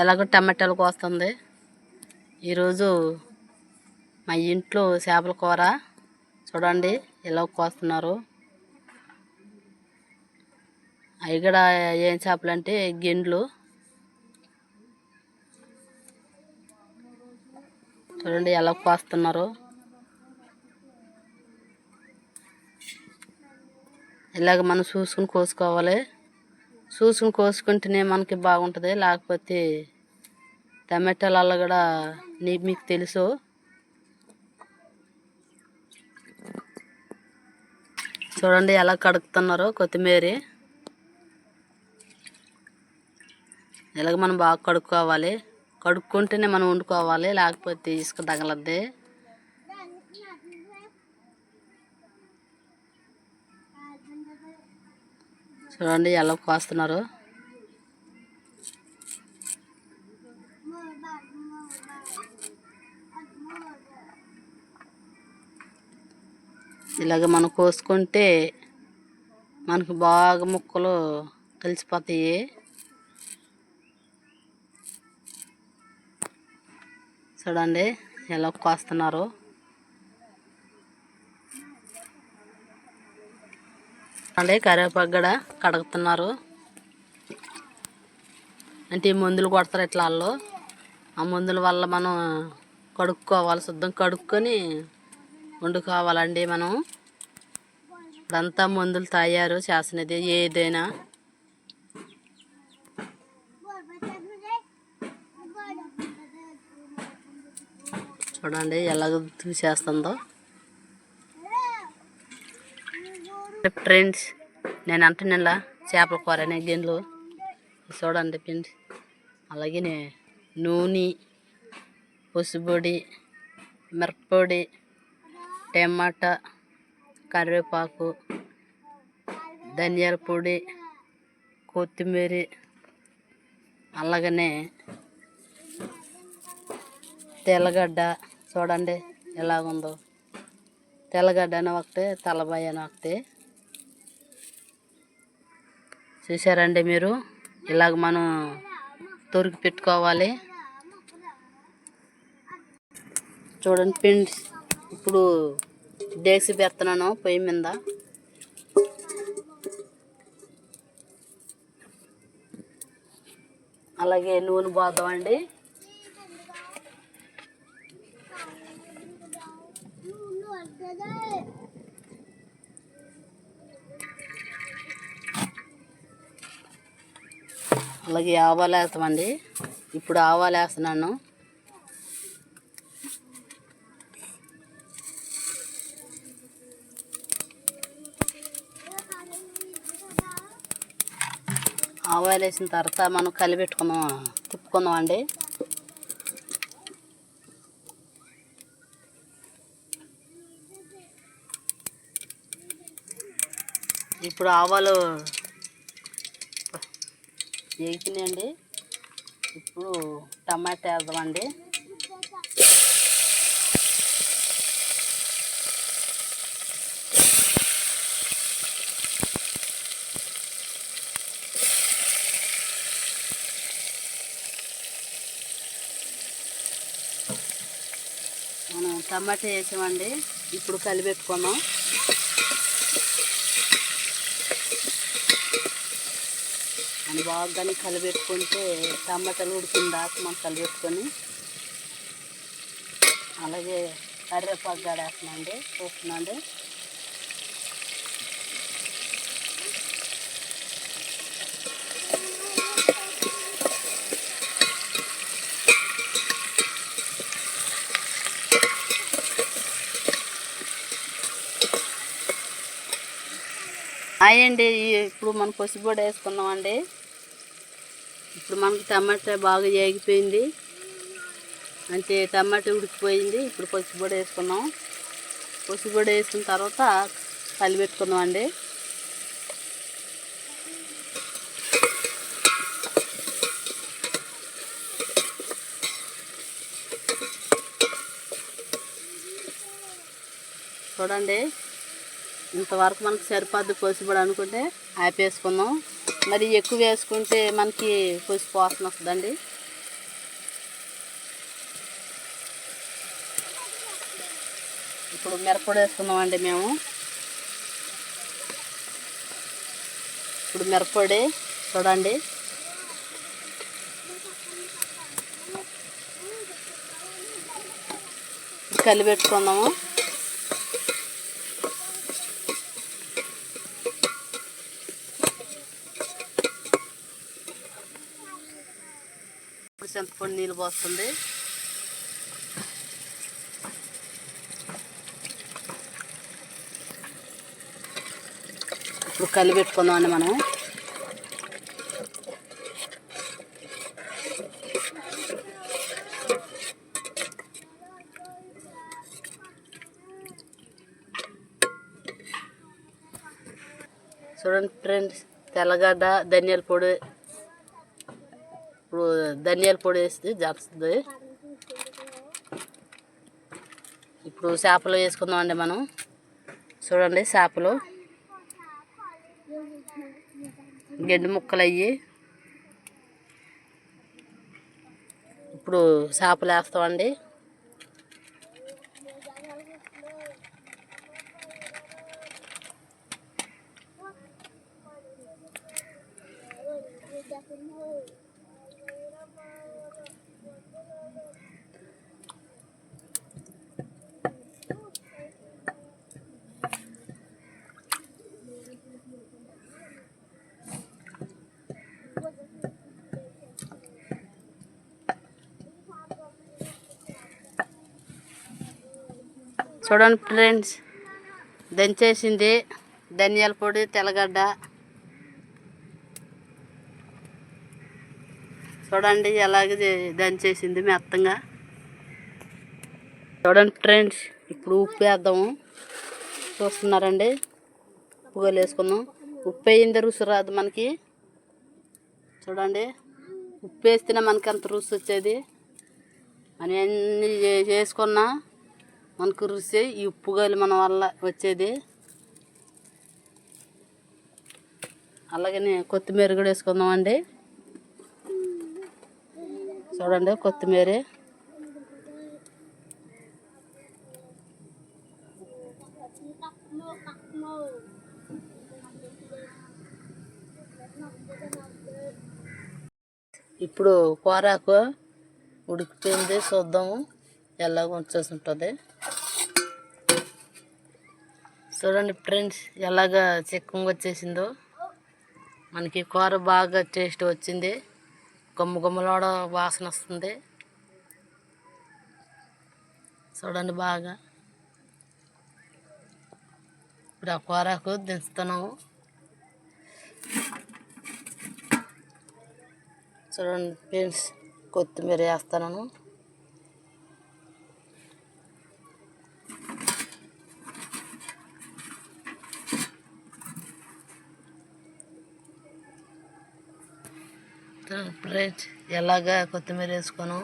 ఎలాగో టమాటాలు కోస్తుంది. ఈరోజు మా ఇంట్లో చేపల కూర. చూడండి ఎలా కోస్తున్నారు. అవి కూడా ఏం చేపలు అంటే గిండ్లు. చూడండి ఎలా కోస్తున్నారు. ఇలాగ మనం చూసుకుని కోసుకోవాలి. చూసుకుని కోసుకుంటేనే మనకి బాగుంటుంది. లేకపోతే టమాటాలలో కూడా నీ మీకు తెలుసు. చూడండి ఎలా కడుగుతున్నారో కొత్తిమీర. ఇలాగ మనం బాగా కడుక్కోవాలి. కడుక్కుంటేనే మనం వండుకోవాలి. లేకపోతే ఇసుక తగలద్ది. చూడండి ఎలా కోస్తున్నారు. ఇలాగ మనం కోసుకుంటే మనకు బాగా ముక్కలు కలిసిపోతాయి. చూడండి ఎలా కోస్తున్నారు. అంటే కరివేపాకు కూడా కడుగుతున్నారు. అంటే మందులు కొడతారు ఇట్లా వాళ్ళు. ఆ మందుల వల్ల మనం కడుక్కోవాలి శుద్ధం కడుక్కొని వండుకోవాలండి మనం. ఇదంతా మందులు తయారు చేసినది ఏదైనా. చూడండి ఎలాగ చూసేస్తుందో ఫ్రెండ్స్ నేను అంటున్నా చేపల కూర అనే గిన్నెలు చూడండి ఫ్రెండ్స్ అలాగే నూనె పసుపొడి మిరప్పొడి టమాటా కరివేపాకు ధనియాల పొడి కొత్తిమీర అలాగనే తెల్లగడ్డ చూడండి ఎలాగుందో. తెల్లగడ్డ అని ఒకటి తలబాయి అని ఒకటి. చూసారండి మీరు? ఇలాగ మనం తొరికి పెట్టుకోవాలి. చూడండి పిండి ఇప్పుడు దేసి పెడుతున్నాను పొయ్యి మీద. అలాగే నూనె పోద్దామండి అలాగే ఆవాలు వేస్తామండి. ఇప్పుడు ఆవాలు వేస్తున్నాను. ఆవాలు వేసిన తర్వాత మనం కలిపెట్టుకుందాం తిప్పుకుందాం అండి. ఇప్పుడు ఆవాలు వేగినాయండి. ఇప్పుడు టమాటా వేద్దామండి. మనం టమాటా వేసామండి. ఇప్పుడు కలిపెట్టుకున్నాం బాగా కలిపెట్టుకుంటే టమాటాలు ఉడికిన దాకా మనం కలిపెట్టుకొని అలాగే కర్రేపాకు కూడా వేస్తున్నాండి చూస్తున్నాండి అయ్యండి ఇప్పుడు మనం పసుపొడి వేసుకున్నామండి. ఇప్పుడు మనకు టమాటా బాగా ఏగిపోయింది. అంటే టమాటా ఉడికిపోయింది. ఇప్పుడు పసుపొడి వేసుకున్నాం. పసుపొడి వేసుకున్న తర్వాత కలిపెట్టుకుందాం అండి. చూడండి. ఇంతవరకు మనకు సరిపోద్ది పసుపొడి అనుకుంటే ఆపేసుకుందాం. మరి ఎక్కువ వేసుకుంటే మనకి పులుసు వాసన వస్తుందండి. ఇప్పుడు మిరపొడి వేసుకున్నామండి మేము. ఇప్పుడు మిరపొడి చూడండి. కలిపెట్టుకున్నాము ఇప్పుడు నీళ్ళు పోస్తుంది. ఇప్పుడు కలిపెట్టుకుందామండి మనం చూడండి ఫ్రెండ్స్ తెల్లగడ్డ ధనియాల పొడి. ఇప్పుడు ధనియాల పొడి వేస్తే జరుస్తుంది. ఇప్పుడు చేపలు వేసుకుందామండి మనం. చూడండి చేపలు. గెండి ముక్కలు అయ్యి. ఇప్పుడు చేపలు వేస్తామండి. చూడండి ఫ్రెండ్స్ దంచేసింది ధనియాల పొడి తెల్లగడ్డ. చూడండి ఎలాగ దంచేసింది మెత్తంగా. చూడండి ఫ్రెండ్స్ ఇప్పుడు ఉప్పు వేద్దాము. చూస్తున్నారండి ఉప్పు వేసుకుందాం. ఉప్పు వేయింది రుచి రాదు మనకి. చూడండి ఉప్పు వేస్తేనే మనకి అంత రుచి వచ్చేది. మనం ఎన్ని చేసుకున్నా మనకు రుచి ఈ ఉప్పు గాలి మన వల్ల వచ్చేది. అలాగనే కొత్తిమీర కూడా వేసుకుందామండి. చూడండి కొత్తిమీర. ఇప్పుడు కూరాకు ఉడికిపోయింది చూద్దాము. ఎలాగ వచ్చేసి ఉంటుంది. చూడండి ఫ్రెండ్స్ ఎలాగ చిక్కంగా వచ్చేసిందో. మనకి కూర బాగా టేస్ట్ వచ్చింది. గుమ్మ గుమ్మలోడ వాసన వస్తుంది. చూడండి బాగా. ఇప్పుడు ఆ కూరకు దించుతున్నాము. చూడండి ఫ్రెండ్స్ కొత్తిమీర వేస్తున్నాను. ఫ్రెండ్స్ ఎలాగా కొత్తిమీర వేసుకొని